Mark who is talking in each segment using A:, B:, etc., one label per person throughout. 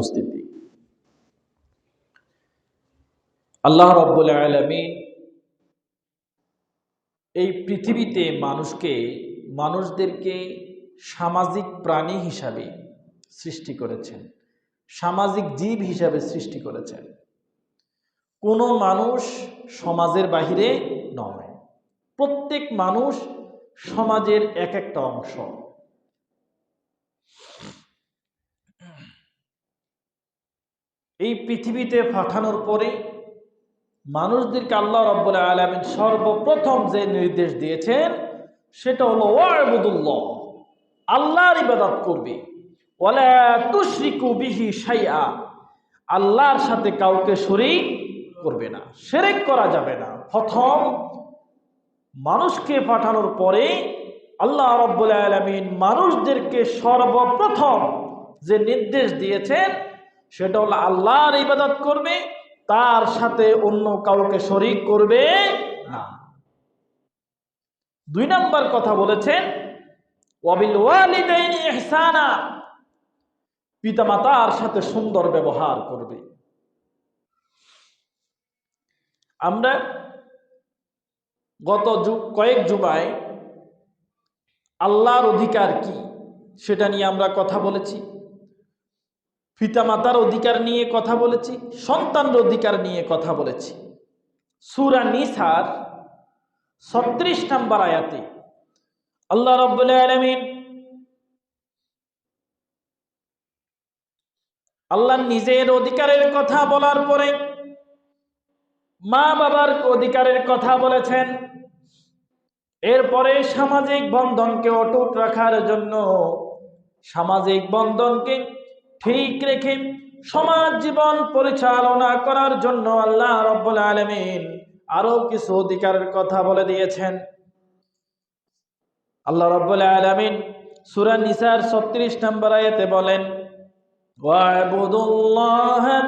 A: উপস্থিতি। আল্লাহ রব্বুল আলমিন এই পৃথিবীতে মানুষকে, মানুষদেরকে সামাজিক প্রাণী হিসাবে সৃষ্টি করেছেন, সামাজিক জীব হিসাবে সৃষ্টি করেছেন। কোনো মানুষ সমাজের বাহিরে নয়। প্রত্যেক মানুষ সমাজের এক একটা অংশ। এই পৃথিবীতে পাঠানোর পরে মানুষদেরকে আল্লাহ রব্বুল আলমিন সর্বপ্রথম যে নির্দেশ দিয়েছেন, সেটা হলো ওয়াবুদুল্লাহ আল্লাহর ইবাদত করবে। শাইআ, আল্লাহর সাথে কাউকে শরীক করবে না, সেরেক করা যাবে না। প্রথম, মানুষকে পাঠানোর পরে আল্লাহ রব্বুল আলমিন মানুষদেরকে সর্বপ্রথম যে নির্দেশ দিয়েছেন সেটা হলো আল্লাহর ইবাদত করবে, তার সাথে অন্য কাউকে শরিক করবে না। দুই নম্বর কথা বলেছেন পিতামাতার সাথে সুন্দর ব্যবহার করবে। আমরা গত যুগ কয়েক যুবায় আল্লাহর অধিকার কি, সেটা নিয়ে আমরা কথা বলেছি। পিতামাতার অধিকার নিয়ে কথা বলেছি, সন্তানের অধিকার নিয়ে কথা বলেছি। সুরা নিসার ছত্রিশ নাম্বার আয়াতে আল্লাহ রব্বুল আল্লাহ নিজের অধিকারের কথা বলার পরে মা বাবার অধিকারের কথা বলেছেন। এরপরে সামাজিক বন্ধনকে অটুট রাখার জন্য সামাজিক বন্ধনকে ঠিক রেখে সমাজ জীবন পরিচালনা করার জন্য আল্লাহ রব্বুল আলমিন আরো কিছু অধিকারের কথা বলে দিয়েছেন আল্লাহ রব্বুল আলমিন সুরা নিসার ছত্রিশ নম্বর আয়তে বলেন واعبدوا الله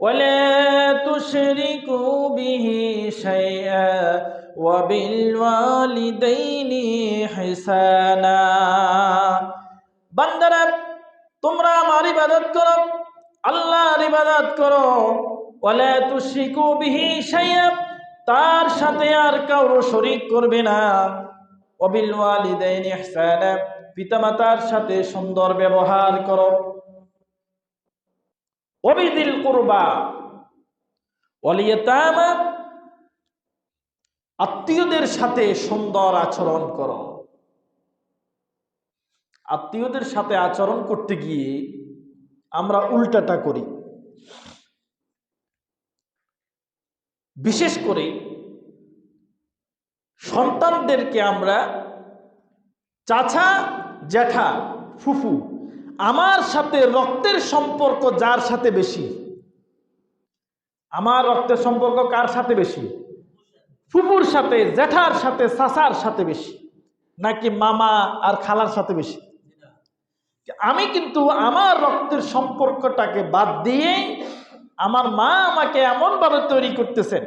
A: ولا تشركوا به شيئا وبالوالدين حسانا বান্দারা তোমরা আমার ইবাদত করো, আল্লাহর ইবাদত করো। ওয়ালা তুশরিকু বিহি শাইআ, তার সাথে আর কারও শরীক করবে না। ওয়াবিল ওয়ালিদাইনি ইহসানা, পিতামাতার সাথে সুন্দর ব্যবহার করো। অবিদিল কুরবা অলিয়তামা আত্মীয়দের সাথে সুন্দর আচরণ করো। আত্মীয়দের সাথে আচরণ করতে গিয়ে আমরা উল্টাটা করি। বিশেষ করে সন্তানদেরকে আমরা, চাচা, জ্যাঠা, ফুফু, আমার সাথে রক্তের সম্পর্ক যার সাথে বেশি? আমার রক্তের সম্পর্ক কার সাথে বেশি? ফুপুর সাথে, জ্যাঠার সাথে, চাচার সাথে বেশি? নাকি মামা আর খালার সাথে বেশি? আমি কিন্তু আমার রক্তের সম্পর্কটাকে বাদ দিয়ে আমার মা আমাকে এমনভাবে তৈরি করতেছেন।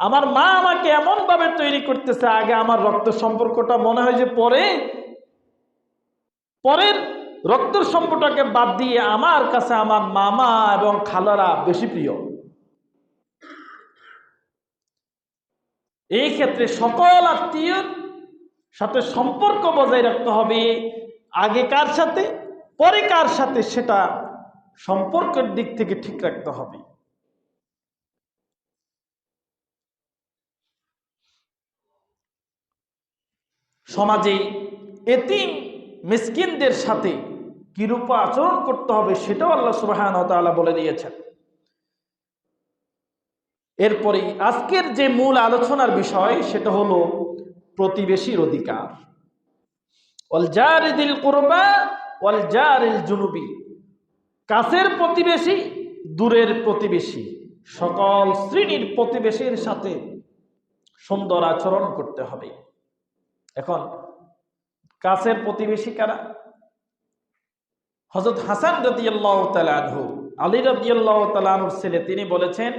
A: আমার মা আমাকে এমনভাবে তৈরি করতেছে, আগে আমার রক্তের সম্পর্কটা মনে হয় যে পরে, পরের রক্তের সম্পর্কটাকে বাদ দিয়ে আমার কাছে আমার মামা এবং খালারা বেশি প্রিয়। এই ক্ষেত্রে সকল আত্মীয়র সাথে সম্পর্ক বজায় রাখতে হবে। আগে কার সাথে? পরে কার সাথে? সেটা সম্পর্কের দিক থেকে ঠিক রাখতে হবে। সমাজে এতিম মিসকিনদের সাথে কিরূপ আচরণ করতে হবে সেটাও আল্লাহ সুবাহান তাআলা বলে দিয়েছেন। এরপরে আজকের যে মূল আলোচনার বিষয় সেটা হলো প্রতিবেশীর অধিকার। কাছের প্রতিবেশী, দূরের প্রতিবেশী। সকল শ্রেণির প্রতিবেশীর সাথে সুন্দর আচরণ করতে হবে। এখন, কাছের প্রতিবেশী কারা? হজরত হাসান রদিয়াল্লাহ আলী রদিয়াল্লাহ ছেলে, তিনি বলেছেন,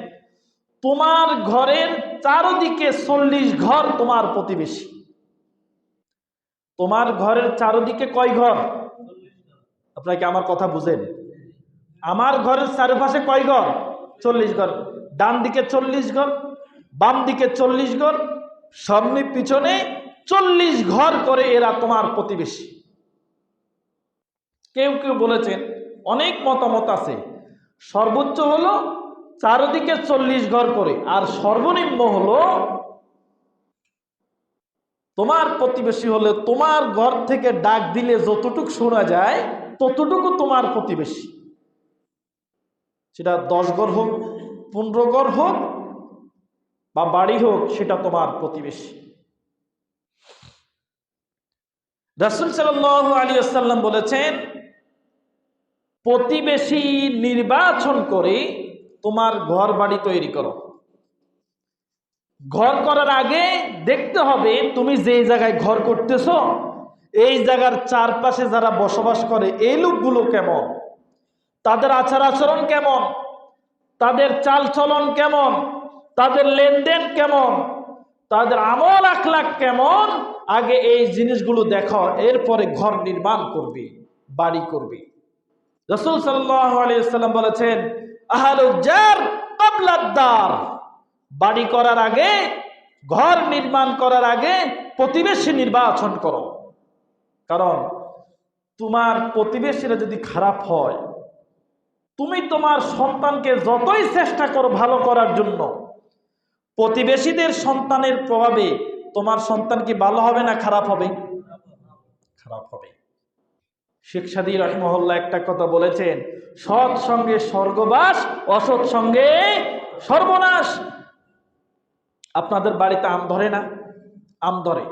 A: তোমার ঘরের চারদিকে চল্লিশ ঘর তোমার প্রতিবেশী। তোমার ঘরের চারদিকে কয় ঘর? আপনাকে আমার কথা বুঝেন? আমার ঘরের চারপাশে কয় ঘর? চল্লিশ ঘর। ডান দিকে চল্লিশ ঘর, বাম দিকে চল্লিশ ঘর, সামনে পিছনে চল্লিশ ঘর করে এরা তোমার প্রতিবেশী। কেউ কেউ বলেছেন, অনেক মতামত আছে। সর্বোচ্চ হলো চারদিকে চল্লিশ ঘর করে, আর সর্বনিম্ন হলো তোমার প্রতিবেশী হলে তোমার ঘর থেকে ডাক দিলে যতটুকু শোনা যায়, ততটুকু তোমার প্রতিবেশী। সেটা দশ ঘর হোক, পনেরো ঘর হোক, বা বাড়ি হোক, সেটা তোমার প্রতিবেশী। রাসুল সাল্লাহ আলী আসাল্লাম বলেছেন, প্রতিবেশী নির্বাচন করে তোমার ঘর বাড়ি তৈরি করো। ঘর করার আগে দেখতে হবে তুমি যে জায়গায় ঘর করতেছ, এই জায়গার চারপাশে যারা বসবাস করে, এই লোকগুলো কেমন? তাদের আচার আচরণ কেমন? তাদের চাল চলন কেমন? তাদের লেনদেন কেমন? তাদের আমল আখলাক কেমন? আগে এই জিনিসগুলো দেখো, এরপরে ঘর নির্মাণ করবে, বাড়ি করবে। রসুল সাল্লাম বলেছেন আহালুজার কাবলাদ্দার বাড়ি করার আগে, ঘর নির্মাণ করার আগে প্রতিবেশী নির্বাচন করো। কারণ তোমার প্রতিবেশীরা যদি খারাপ হয়, তুমি তোমার সন্তানকে যতই চেষ্টা করো ভালো করার জন্য, প্রতিবেশীদের সন্তানের প্রভাবে তোমার সন্তান কি ভালো হবে না খারাপ হবে? খারাপ হবে। শেখ সাদি রহমহল্লা একটা কথা বলেছেন, সৎ সঙ্গে স্বর্গবাস, অসৎ সঙ্গে সর্বনাশ। আপনাদের বাড়িতে আম ধরে না? আম ধরে।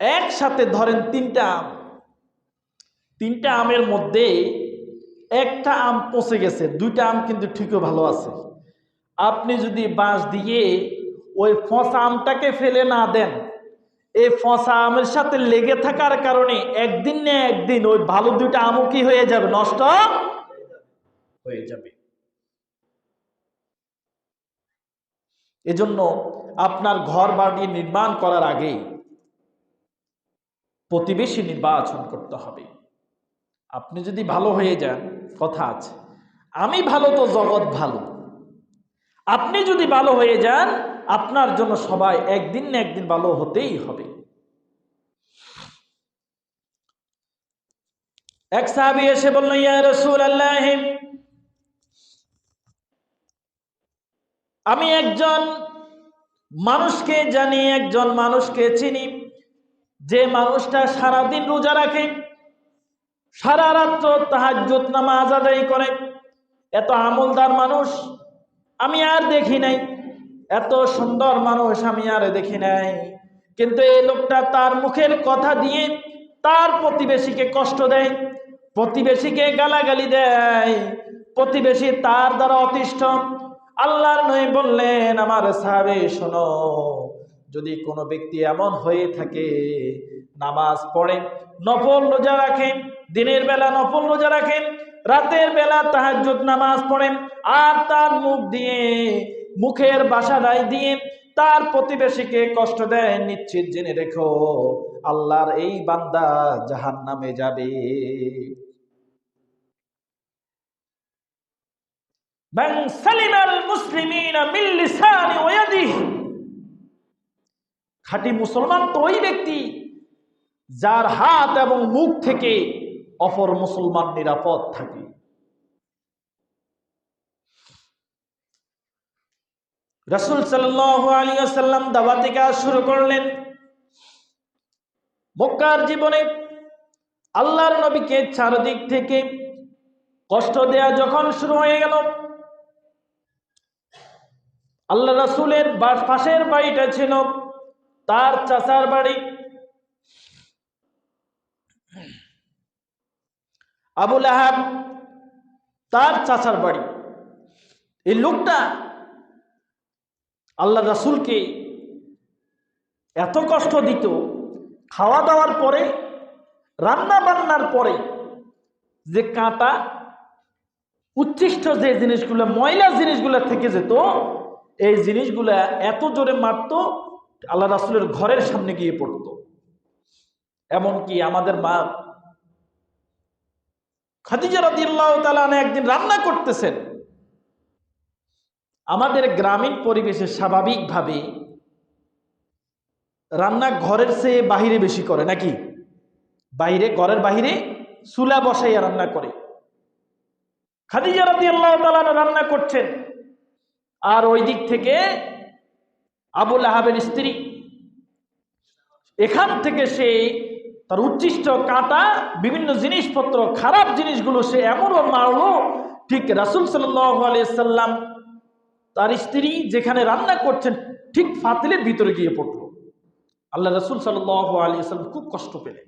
A: একসাথে ধরেন তিনটা আম। তিনটা আমের মধ্যে একটা আম পচে গেছে, দুইটা আম কিন্তু ঠিকও ভালো আছে। আপনি যদি বাঁশ দিয়ে ওই ফসা আমটাকে ফেলে না দেন, এই ফসা আমের সাথে লেগে থাকার কারণে একদিন না একদিন ওই ভালো দুইটা আমও কি হয়ে যাবে? নষ্ট হয়ে যাবে। এজন্য আপনার ঘর বাড়ি নির্মাণ করার আগে প্রতিবেশী নির্বাচন করতে হবে। আপনি যদি ভালো হয়ে যান, কথা আছে, আমি ভালো তো জগৎ ভালো। আপনি যদি ভালো হয়ে যান, আপনার জন্য সবাই একদিন না একদিন ভালো হতেই হবে। এক সাহাবি এসে বলল, ইয়া রসুল আল্লাহ আমি একজন মানুষকে জানি, একজন মানুষকে চিনি। যে মানুষটা সারাদিন রোজা রাখে, সারা রাত্র তাহাজ্জুদ নামাজ আদায় করে, এত আমলদার মানুষ আমি আর দেখি নাই। এত সুন্দর মানুষ আমি আর দেখি নাই। কিন্তু এই লোকটা তার মুখের কথা দিয়ে তার প্রতিবেশীকে কষ্ট দেয়, প্রতিবেশীকে গালাগালি দেয়, প্রতিবেশী তার দ্বারা অতিষ্ঠ। আল্লাহর নই বললেন, আমার সাহাবে, শোনো, যদি কোনো ব্যক্তি এমন হয়ে থাকে, নামাজ পড়ে, নফল রোজা রাখেন, দিনের বেলা নফল রোজা রাখেন, রাতের বেলা তাহাজ্জুদ নামাজ পড়েন আর তার মুখ দিয়ে, মুখের বাসাদাই দিয়ে তার প্রতিবেশীকে কষ্ট দেয়, নিশ্চিত জেনে রেখো, আল্লাহর এই বান্দা জাহান নামে যাবে। من سلم المسلمين من لسان ويده খাঁটি মুসলমান তো ওই ব্যক্তি যার হাত এবং মুখ থেকে অপর মুসলমান নিরাপদ থাকে রসুল সাল্লাম দাওয়াতি কাজ শুরু করলেন মক্কার জীবনে আল্লাহর নবীকে চারদিক থেকে কষ্ট দেয়া যখন শুরু হয়ে গেল আল্লাহ রসুলের পাশের বাড়িটা ছিল তার চাচার বাড়ি। আবুল আহাব তার চাচার বাড়ি। এই লোকটা আল্লাহ রাসুলকে এত কষ্ট দিত খাওয়া দাওয়ার পরে রান্না বান্নার পরে যে কাঁটা, উচ্ছিষ্ট যে জিনিসগুলো ময়লা জিনিসগুলো থেকে যেত এই জিনিসগুলা এত জোরে মারত, আল্লাহ রাসুলের ঘরের সামনে গিয়ে পড়ত। এমনকি আমাদের মা খাদিজা রাদিয়াল্লাহু তাআলা আনহা একদিন রান্না করতেছেন। আমাদের গ্রামীণ পরিবেশে স্বাভাবিকভাবে রান্না ঘরের চেয়ে বাহিরে বেশি করে, নাকি? বাইরে, ঘরের বাহিরে চুলা বসাইয়া রান্না করে। খাদিজা রাদিয়াল্লাহু তাআলা আনহা রান্না করছেন। আর ওই দিক থেকে আবুল আহাবের স্ত্রী। এখান থেকে সে তার উচ্ছিষ্ট কাঁটা, বিভিন্ন জিনিসপত্র, খারাপ জিনিসগুলো সে এমনও মারলো, ঠিক রাসুল সাল্লাম তার স্ত্রী যেখানে রান্না করছেন, ঠিক ফাতিলের ভিতরে গিয়ে পড়ল। আল্লাহ রসুল সাল্লাম খুব কষ্ট পেলেন।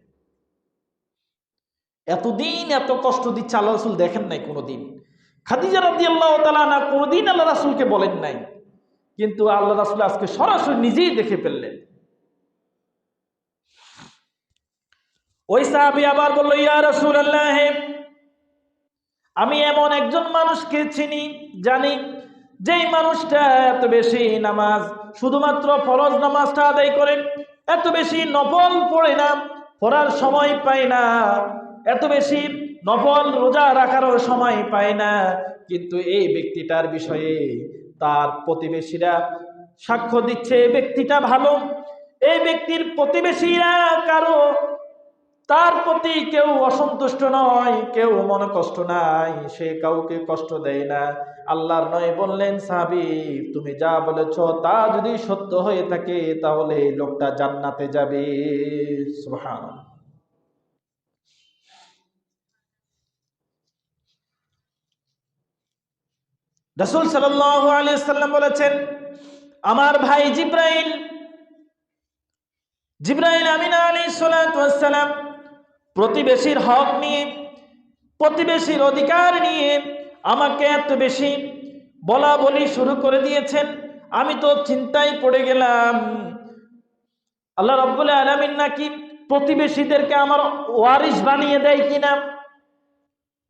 A: এতদিন এত কষ্ট দিচ্ছে আল্লাহ রসুল দেখেন নাই কোনোদিন। খাদিজা রাদি আল্লাহ তালা কোনোদিন আল্লাহ রাসুলকে বলেন নাই। কিন্তু আল্লাহ রাসুল আজকে সরাসরি নিজেই দেখে ফেললেন। ওই সাহাবি আবার বলল, ইয়া রসুল আল্লাহ আমি এমন একজন মানুষকে চিনি, জানি যেই মানুষটা এত বেশি নামাজ, শুধুমাত্র ফরজ নামাজটা আদায় করেন এত বেশি নফল পড়ে না, পড়ার সময় পায় না, এত বেশি নফল রোজা রাখারও সময় পায় না। কিন্তু এই ব্যক্তিটার বিষয়ে তার প্রতিবেশীরা সাক্ষ্য দিচ্ছে ব্যক্তিটা ভালো। এই ব্যক্তির প্রতিবেশীরা কারও, তার প্রতি কেউ অসন্তুষ্ট নয়, কেউ মনে কষ্ট নাই, সে কাউকে কষ্ট দেয় না। আল্লাহর নয় বললেন, সাহাবি, তুমি যা বলেছ তা যদি সত্য হয়ে থাকে, তাহলে লোকটা জান্নাতে যাবে। সুবহান রসুল সাল্লাম বলেছেন, আমার ভাই জিব্রাইল জিব্রাইল আমিনা আলী সালাম প্রতিবেশীর হক নিয়ে, প্রতিবেশীর অধিকার নিয়ে আমাকে এত বেশি বলা বলি শুরু করে দিয়েছেন। আমি তো চিন্তায় পড়ে গেলাম। আল্লাহ রব্বুল আলমিন নাকি প্রতিবেশীদেরকে আমার ওয়ারিস বানিয়ে দেয় কিনা?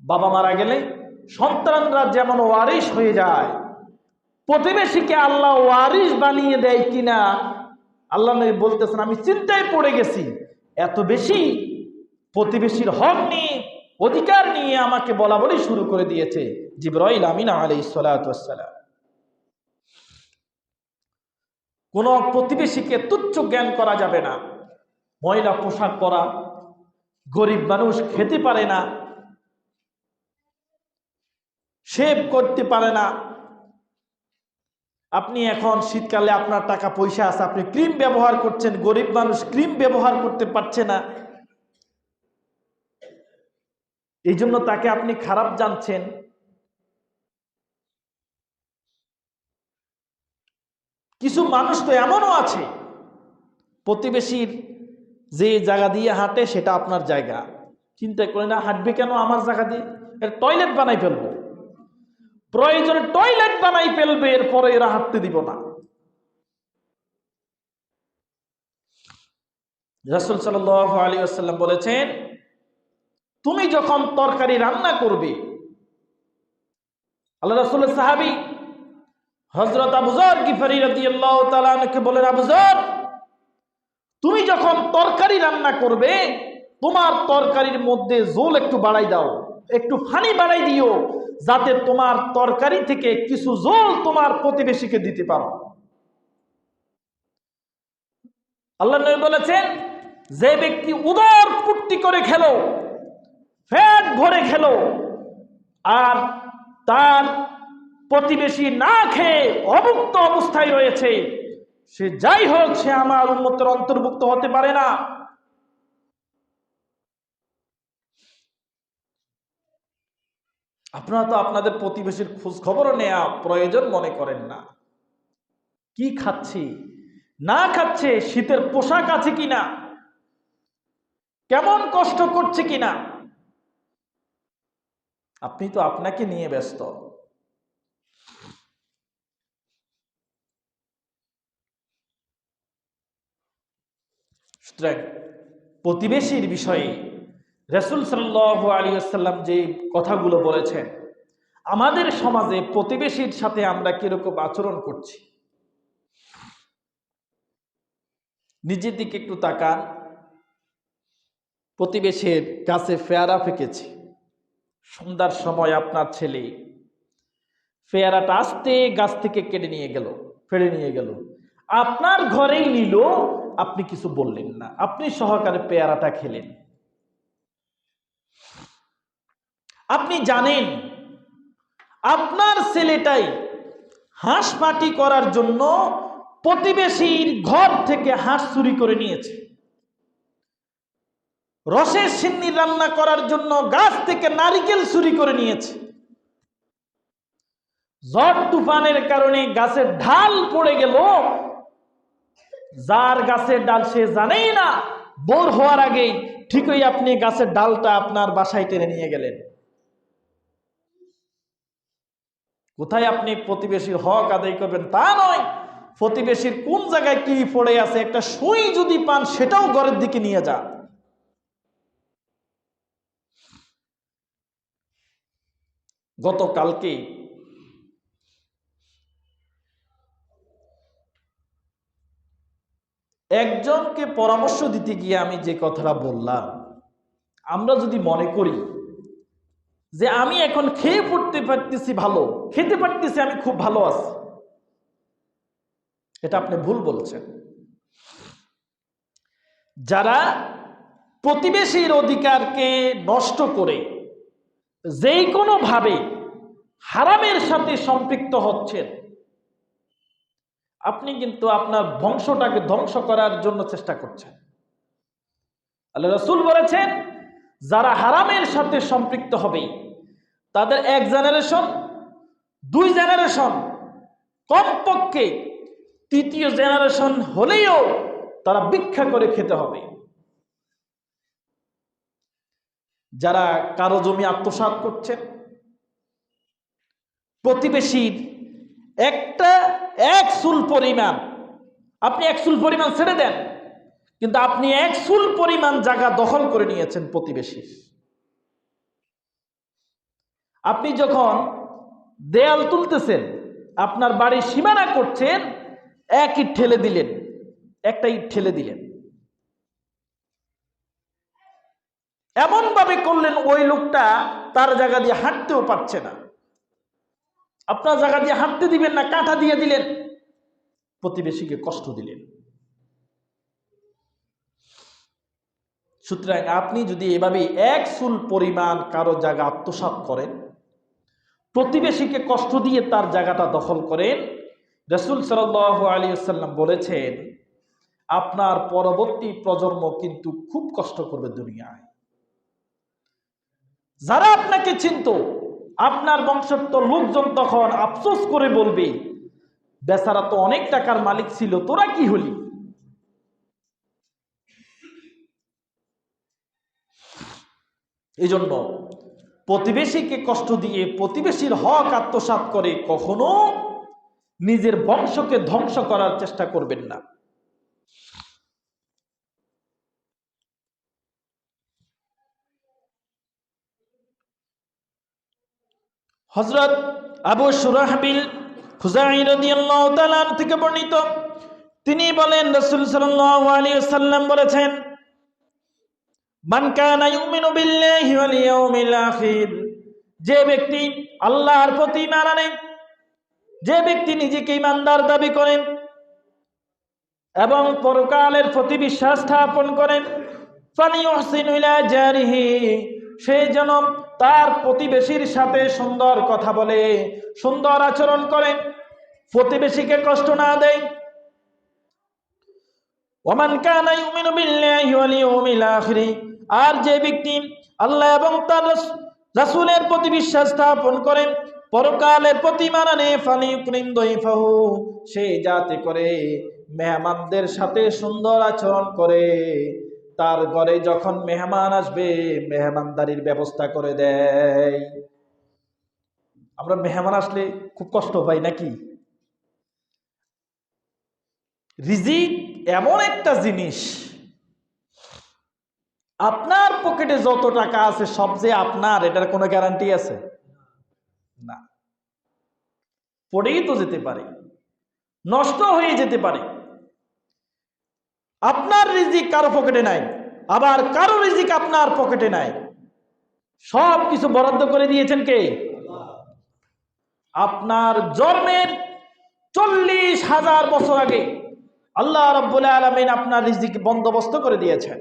A: বাবা মারা গেলে সন্তানরা যেমন ওয়ারিস হয়ে যায়, প্রতিবেশীকে আল্লাহ ওয়ারিস বানিয়ে দেয় কিনা, আল্লাহ নবী বলতেছেন, আমি চিন্তায় পড়ে গেছি। এত বেশি প্রতিবেশীর হক নিয়ে, অধিকার নিয়ে আমাকে বলা বলি শুরু করে দিয়েছে জিব্রাইল আমিনা আলী সালাম। কোন প্রতিবেশীকে তুচ্ছ জ্ঞান করা যাবে না। ময়লা পোশাক পরা, গরিব মানুষ খেতে পারে না শেভ করতে পারে না। আপনি এখন শীতকালে আপনার টাকা পয়সা আছে, আপনি ক্রিম ব্যবহার করছেন, গরিব মানুষ ক্রিম ব্যবহার করতে পারছে না। এই জন্য তাকে আপনি খারাপ জানছেন। কিছু মানুষ তো এমনও আছে, প্রতিবেশীর যে জায়গা দিয়ে হাঁটে সেটা আপনার জায়গা। চিন্তা করে না, হাঁটবে কেন আমার জায়গা দিয়ে? এর টয়লেট বানাই ফেলব। প্রয়োজনে টয়লেট বানাই ফেলবে, এরপরে এরা হাঁটতে দিব না। রাসুল সাল আলী আসাল্লাম বলেছেন, তুমি যখন তরকারি রান্না করবে, আল্লাহ রসুল সাহাবি হজরত আবুজর গিফারি রাদিয়াল্লাহু তাআলাকে বলেন আবুজর তুমি যখন তরকারি রান্না করবে, তোমার তরকারির মধ্যে জোল একটু বাড়াই দাও। একটু ফানি বাড়াই দিও, যাতে তোমার তরকারি থেকে কিছু জোল তোমার প্রতিবেশীকে দিতে পারো। আল্লাহ নবী বলেছেন, যে ব্যক্তি উদর পুট্টি করে খেলো, ফ্যাট ভরে খেলো, আর তার প্রতিবেশী না খেয়ে অভুক্ত অবস্থায় রয়েছে, সে যাই হোক, সে আমার উন্মতের অন্তর্ভুক্ত হতে পারে না। আপনারা তো আপনাদের প্রতিবেশীর খোঁজ খবরও নেওয়া প্রয়োজন মনে করেন না। কি খাচ্ছি? না খাচ্ছে, শীতের পোশাক আছে কিনা? কেমন কষ্ট করছে কিনা? আপনি তো আপনাকে নিয়ে ব্যস্ত। সুতরাং প্রতিবেশীর বিষয়ে রসুল সাল্লাহ আলী যে কথাগুলো বলেছেন, আমাদের সমাজে প্রতিবেশীর সাথে আমরা কীরকম আচরণ করছি? নিজের দিকে একটু তাকান। প্রতিবেশীর কাছে ফেয়ারা ফেঁকেছি। সন্ধ্যার সময় আপনার ছেলে পেয়ারাটা আস্তে গাছ থেকে কেটে নিয়ে গেল, ফেলে নিয়ে গেল। আপনার ঘরেই নিল, আপনি কিছু বললেন না। আপনি সহকারে পেয়ারাটা খেলেন। আপনি জানেন, আপনার ছেলেটাই হাঁস পাটি করার জন্য প্রতিবেশীর ঘর থেকে হাঁস চুরি করে নিয়েছে। রসের সিন্নি রান্না করার জন্য গাছ থেকে নারিকেল চুরি করে নিয়েছে। ঝড় তুফানের কারণে গাছের ঢাল পড়ে গেল। যার গাছের ডাল সে জানেই না, বোর হওয়ার আগেই ঠিকই আপনি গাছের ডালটা আপনার বাসায় টেনে নিয়ে গেলেন। কোথায় আপনি প্রতিবেশীর হক আদায় করবেন তা নয়। প্রতিবেশীর কোন জায়গায় কি পড়ে আছে, একটা সুই যদি পান, সেটাও ঘরের দিকে নিয়ে যান। গতকালকে একজনকে পরামর্শ দিতে গিয়ে আমি যে কথাটা বললাম, আমরা যদি মনে করি যে আমি এখন খেয়ে পড়তে পারতেছি ভালো, খেতে পারতেছি, আমি খুব ভালো আছি। এটা আপনি ভুল বলছেন। যারা প্রতিবেশীর অধিকারকে নষ্ট করে যেই কোনো ভাবে হারামের সাথে সম্পৃক্ত হচ্ছেন, আপনি কিন্তু আপনার বংশটাকে ধ্বংস করার জন্য চেষ্টা করছেন। আল্লাহ রসুল বলেছেন যারা হারামের সাথে সম্পৃক্ত হবে, তাদের এক জেনারেশন দুই জেনারেশন কমপক্ষে তৃতীয় জেনারেশন হলেও তারা ভিক্ষা করে খেতে হবে। যারা কারও জমি আত্মসাৎ করছেন প্রতিবেশীর একটা, এক সুল পরিমাণ, আপনি এক সুল পরিমাণ ছেড়ে দেন কিন্তু আপনি এক সুল পরিমাণ জায়গা দখল করে নিয়েছেন প্রতিবেশীর। আপনি যখন দেয়াল তুলতেছেন, আপনার বাড়ির সীমানা করছেন, এক ইট ঠেলে দিলেন, একটা ইট ঠেলে দিলেন। এমন ভাবে করলেন ওই লোকটা তার জায়গা দিয়ে হাঁটতেও পারছে না। আপনার জায়গা দিয়ে হাঁটতে দিবেন না কাঁটা দিয়ে দিলেন। প্রতিবেশীকে কষ্ট দিলেন। সুতরাং আপনি যদি এভাবে এক চুল পরিমাণ কারও জায়গা আত্মসাৎ করেন, প্রতিবেশীকে কষ্ট দিয়ে তার জায়গাটা দখল করেন, রসুল সাল আলী সাল্লাম বলেছেন, আপনার পরবর্তী প্রজন্ম কিন্তু খুব কষ্ট করবে দুনিয়ায়। যারা আপনাকে চিনত, আপনার বংশত্ব লোকজন তখন আফসোস করে বলবে, বেচারা তো অনেক টাকার মালিক ছিল, তোরা কি হলি? এই জন্য প্রতিবেশীকে কষ্ট দিয়ে প্রতিবেশীর হক আত্মসাত করে কখনো নিজের বংশকে ধ্বংস করার চেষ্টা করবেন না। হজরত আবু সুরাহবিল থেকে বর্ণিত, তিনি বলেন, রসুল সাল্লাম বলেছেন যে ব্যক্তি আল্লাহর প্রতি ঈমান আনে, যে ব্যক্তি নিজেকে ইমানদার দাবি করেন এবং পরকালের প্রতি বিশ্বাস স্থাপন করেন সে যেন তার প্রতিবেশীর সাথে সুন্দর কথা বলে, সুন্দর আচরণ করে, প্রতিবেশীকে কষ্ট না দেয়। ওমান কানা ইউমিনু বিল্লাহি আখির আর যে ব্যক্তি আল্লাহ এবং তার রাসূলের প্রতি বিশ্বাস স্থাপন করেন, পরকালের প্রতি মানানে ইউকরিম দইফাহু সে যাতে করে মেহমানদের সাথে সুন্দর আচরণ করে। তার ঘরে যখন মেহমান আসবে, মেহমানদারির ব্যবস্থা করে দেয়। আমরা মেহমান আসলে খুব কষ্ট পাই নাকি? রিজিক এমন একটা জিনিস আপনার পকেটে যত টাকা আছে, সব যে আপনার, এটার কোনো গ্যারান্টি আছে? না। পড়েই তো যেতে পারে। নষ্ট হয়ে যেতে পারে। আপনার রিজিক কারও পকেটে নাই, আবার কারও রিজিক আপনার পকেটে নাই। সব কিছু বরাদ্দ করে দিয়েছেন কে? আপনার জন্মের চল্লিশ হাজার বছর আগে আল্লাহ রব্বুল আলমিন আপনার রিজিক বন্দোবস্ত করে দিয়েছেন।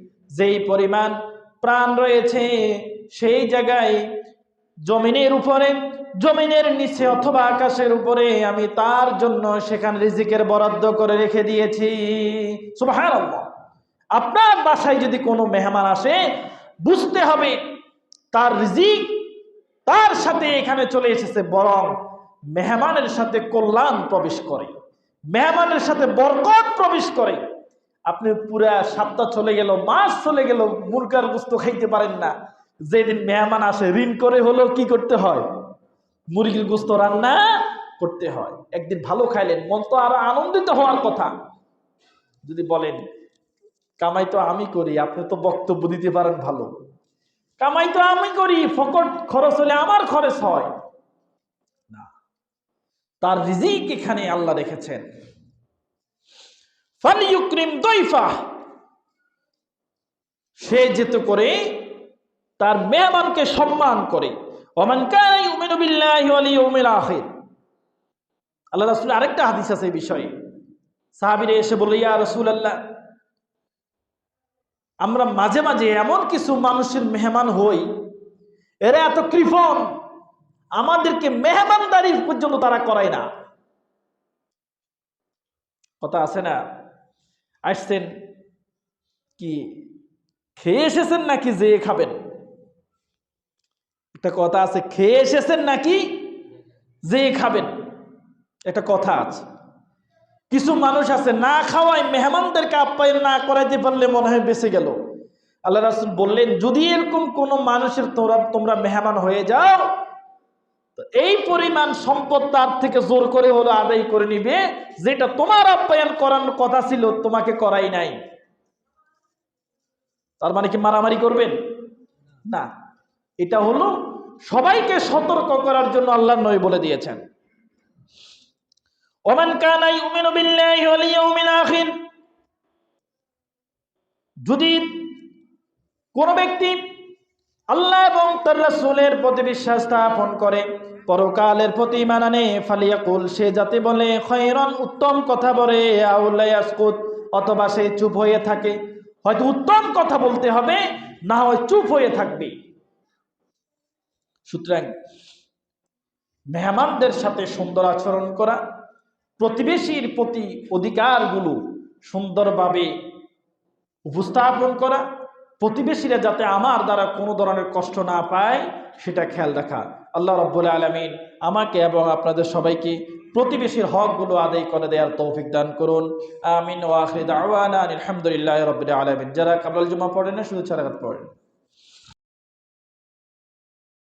A: যেই পরিমাণ প্রাণ রয়েছে, সেই জায়গায় জমিনের উপরে, জমিনের নিচে অথবা আকাশের উপরে আমি তার জন্য সেখানে রিজিকের বরাদ্দ করে রেখে দিয়েছি। আপনার বাসায় যদি কোনো মেহমান আসে, বুঝতে হবে তার রিজিক তার সাথে এখানে চলে এসেছে, বরং মেহমানের সাথে কল্যাণ প্রবেশ করে, মেহমানের সাথে বরকত প্রবেশ করে। আপনি পুরা সপ্তাহ চলে গেল, মাস চলে গেল, মুরগার গুস্ত খাইতে পারেন না। যেদিন মেহমান আসে, ঋণ করে হলেও কি করতে হয়? মুরগির গুস্ত রান্না করতে হয়। একদিন ভালো খাইলেন, মন তো আরও আনন্দিত হওয়ার কথা। যদি বলেন, কামাই তো আমি করি, আপনি তো বক্তব্য দিতে পারেন ভালো। কামাই তো আমি করি, ফকট খরচ হলে আমার খরচ হয়। না। তার রিজিক এখানে আল্লাহ রেখেছেন। ফালিউক্রিম দৈফা সে যেতে করে তার মেহমানকে সম্মান করে। আল্লাহ রাসূল আরেকটা হাদিস আছে এই বিষয়ে। সাহাবীরা এসে বলে ইয়া রাসূলুল্লাহ, আমরা মাঝে মাঝে এমন কিছু মানুষের মেহমান হই, এরা এত কৃপণ, আমাদেরকে মেহমানদারি পর্যন্ত তারা করায় না। কথা আছে না? আসছেন কি, খেয়ে এসেছেন নাকি যে খাবেন? একটা কথা আছে, খেয়ে এসেছেন নাকি যে খাবেন? একটা কথা আছে। কিছু মানুষ আছে, না খাওয়ায় মেহমানদেরকে আপ্যায়ন না করাইতে পারলে মনে হয় বেঁচে গেল। আল্লাহ রাসুল বললেন, যদি এরকম কোনো মানুষের তোমরা তোমরা মেহমান হয়ে যাও তো এই পরিমাণ সম্পদ তার থেকে জোর করে হলো আদায় করে নিবে, যেটা তোমার আপ্যায়ন করার কথা ছিল, তোমাকে করাই নাই। তার মানে কি মারামারি করবেন? না। এটা হলো সবাইকে সতর্ক করার জন্য আল্লাহ নয় বলে দিয়েছেন। ওমান কানা ইউমিনু বিল্লাহি ওয়াল ইয়াউমিল আখির। যদি কোন ব্যক্তি আল্লাহ এবং তার রাসূলের প্রতি বিশ্বাস স্থাপন করে। পরকালের প্রতি মানানে ফালিয়াকুল, সে যাতে বলে খয়রন উত্তম কথা বলে আউলায়াসকুত অথবা সে চুপ হয়ে থাকে। হয়তো উত্তম কথা বলতে হবে, না হয় চুপ হয়ে থাকবে। সুতরাং মেহমানদের সাথে সুন্দর আচরণ করা, প্রতিবেশীর প্রতি অধিকারগুলো সুন্দরভাবে উপস্থাপন করা প্রতিবেশীরা যাতে আমার দ্বারা কোনো ধরনের কষ্ট না পায়, সেটা খেয়াল রাখা। আল্লাহ রব্বুল আলমিন আমাকে এবং আপনাদের সবাইকে প্রতিবেশীর হকগুলো আদায় করে দেওয়ার তৌফিক দান করুন। আমিন। ওয়াহিদ আওয়ানা আলহামদুলিল্লাহ রবিল আলমিন। যারা কাবলাল জুমা পড়েন না, শুধু ছাড়াঘাত পড়েন।